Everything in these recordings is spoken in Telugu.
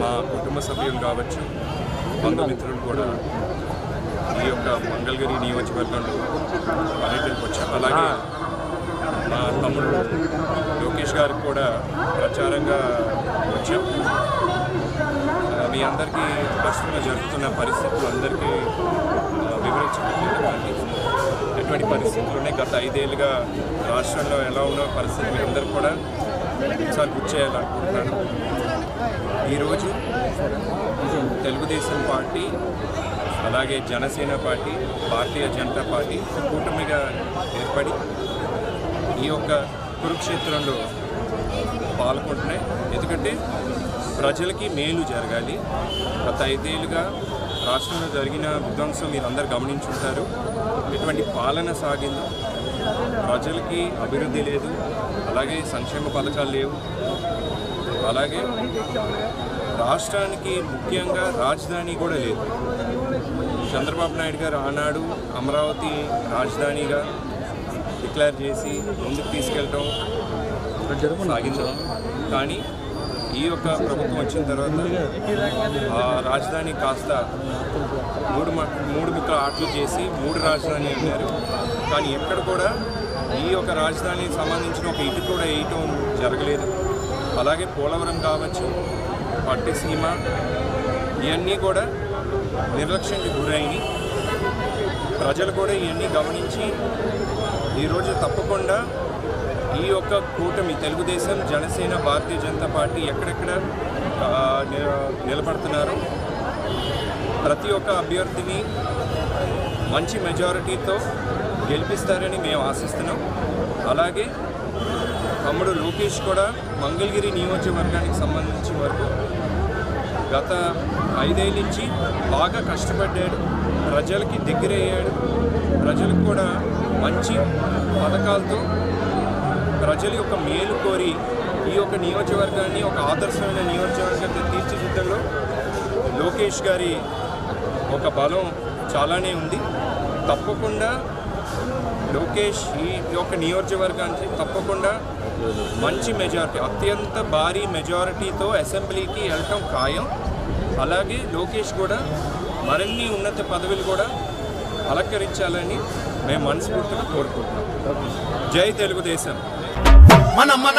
మా కుటుంబ సభ్యులు కావచ్చు బంధుమిత్రులు కూడా ఈ యొక్క మంగళగిరి నియోజకవర్గంలో పర్యటనకు వచ్చాం అలాగే మా తమ్ముడు లోకేష్ గారికి కూడా ప్రచారంగా వచ్చాం మీ అందరికీ ప్రస్తుతం జరుగుతున్న పరిస్థితులు అందరికీ ఆ, ఎటువంటి పరిస్థితులు ఉన్నాయి? గత ఐదేళ్ళుగా రాష్ట్రంలో ఎలా ఉన్న పరిస్థితి? మీ అందరూ కూడా ఒకసారి గుర్తు చేయాలనుకుంటున్నాను. ఈరోజు తెలుగుదేశం పార్టీ అలాగే జనసేన పార్టీ భారతీయ జనతా పార్టీ కూటమిగా ఏర్పడి ఈ యొక్క కురుక్షేత్రంలో పాల్గొంటున్నాయి. ఎందుకంటే ప్రజలకి మేలు జరగాలి. గత ఐదేళ్ళుగా రాష్ట్రంలో జరిగిన విధ్వంసం మీరు అందరు గమనించుంటారు. ఎటువంటి పాలన సాగిందో. ప్రజలకి అభివృద్ధి లేదు అలాగే సంక్షేమ పథకాలు లేవు. అలాగే రాష్ట్రానికి ముఖ్యంగా రాజధాని కూడా లేదు. చంద్రబాబు నాయుడు గారు ఆనాడు అమరావతి రాజధానిగా డిక్లేర్ చేసి ముందుకు తీసుకెళ్ళటం సాగించడం. కానీ ఈ యొక్క ప్రభుత్వం వచ్చిన తర్వాత ఆ రాజధాని కాస్త మూడు మూడు ముక్కల ఆటలు చేసి మూడు రాజధాని అన్నారు కానీ ఎక్కడ కూడా ఈ యొక్క రాజధానికి సంబంధించిన ఒక ఇటు కూడా వేయటం జరగలేదు. అలాగే పోలవరం కావచ్చు పట్టిసీమ ఇవన్నీ కూడా నిర్లక్ష్యానికి గురైనవి. ప్రజలు కూడా ఇవన్నీ గమనించి ఈరోజు తప్పకుండా ఈ యొక్క కూటమి తెలుగుదేశం జనసేన భారతీయ జనతా పార్టీ ఎక్కడెక్కడ నిలబడుతున్నారు? ప్రతి ఒక్క అభ్యర్థిని మంచి మెజారిటీతో గెలిపిస్తారని మేము ఆశిస్తున్నాం. అలాగే తమ్ముడు లోకేష్ కూడా మంగళగిరి నియోజకవర్గానికి సంబంధించిన వరకు గత ఐదేళ్ళ నుంచి బాగా కష్టపడ్డాడు. ప్రజలకి దగ్గరయ్యాడు. ప్రజలకు కూడా మంచి పథకాలతో ప్రజల యొక్క మేలు కోరి ఈ యొక్క నియోజకవర్గాన్ని ఒక ఆదర్శమైన నియోజకవర్గంగా తీర్చిదిద్దడంలో లోకేష్ గారి ఒక బలం చాలానే ఉంది. తప్పకుండా లోకేష్ ఈ యొక్క నియోజకవర్గానికి తప్పకుండా మంచి మెజారిటీ అత్యంత భారీ మెజారిటీతో అసెంబ్లీకి వెళ్ళటం ఖాయం. అలాగే లోకేష్ కూడా మరిన్ని ఉన్నత పదవులు కూడా అలంకరించాలని మేము మనస్ఫూర్తిగా కోరుకుంటున్నాం. జై తెలుగుదేశం. మన మన మన మన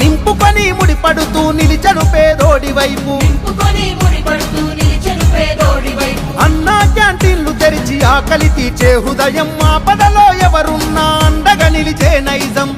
నింపుకొని ముడిపడుతూ నిలిచెను పేదోడి వైపు. అన్నా క్యాంటీన్లు తెరిచి ఆకలి తీర్చే హృదయం ఆపదలో ఎవరున్నా అండగా నిలిచే నైజం.